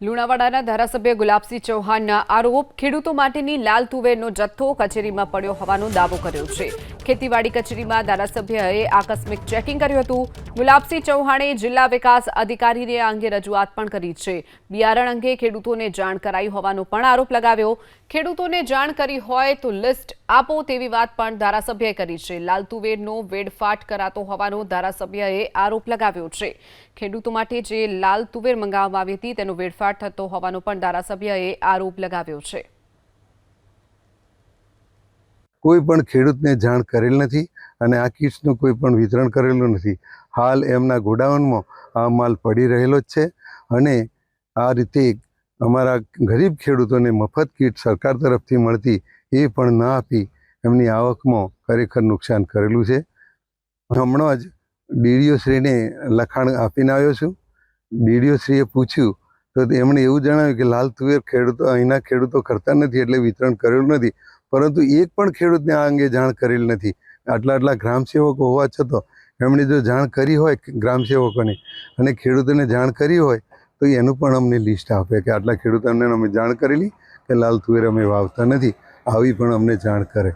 લુણાવાડાના ધારાસભ્ય ગુલાબસિંહ ચૌહાણના આરોપ ખેડૂતો માટેની લાલ તુવેરનો જથ્થો કચેરીમાં પડ્યો હોવાનો દાવો કર્યો છે. ખેતીવાડી કચેરીમાં ધારાસભ્યએ આકસ્મિક ચેકિંગ કર્યું હતું. ગુલાબસિંહ ચૌહાણે જિલ્લા વિકાસ અધિકારીને આ અંગે રજૂઆત પણ કરી છે. બિયારણ અંગે ખેડૂતોને જાણ કરાઈ હોવાનો પણ આરોપ લગાવ્યો. ખેડૂતોને જાણ કરી હોય તો લિસ્ટ આપો તેવી વાત પણ ધારાસભ્યએ કરી છે. લાલતુવેરનો વેડફાટ કરાતો હોવાનો ધારાસભ્યએ આરોપ લગાવ્યો છે. ખેડૂતો માટે જે લાલ તુવેર મંગાવવામાં આવી હતી તેનો વેડફાટ થતો હોવાનો પણ ધારાસભ્યએ આરોપ લગાવ્યો છે. કોઈ પણ ખેડૂતને જાણ કરેલ નથી અને આ કિટ્સનું કોઈ પણ વિતરણ કરેલું નથી. હાલ એમના ગોડાઉનમાં આ માલ પડી રહેલો જ છે અને આ રીતે અમારા ગરીબ ખેડૂતોને મફત કીટ સરકાર તરફથી મળતી એ પણ ન આપી એમની આવકમાં ખરેખર નુકસાન કરેલું છે. હમણાં જ ડીડીઓ શ્રીને લખાણ આપીને આવ્યો છું. ડીડીઓ શ્રીએ પૂછ્યું તો એમણે એવું જણાવ્યું કે લાલ તુવેર ખેડૂતો અહીંના ખેડૂતો કરતા નથી એટલે વિતરણ કરેલું નથી. પરંતુ એક પણ ખેડૂતને આ અંગે જાણ કરેલ નથી. આટલા આટલા ગ્રામસેવકો હોવા છતાં એમણે જો જાણ કરી હોય ગ્રામસેવકોને અને ખેડૂતોને જાણ કરી હોય તો એનું પણ અમને લિસ્ટ આપે કે આટલા ખેડૂતોને અમે જાણ કરેલી કે લાલ તુવેર અમે વાવતા નથી. આવી પણ અમને જાણ કરે.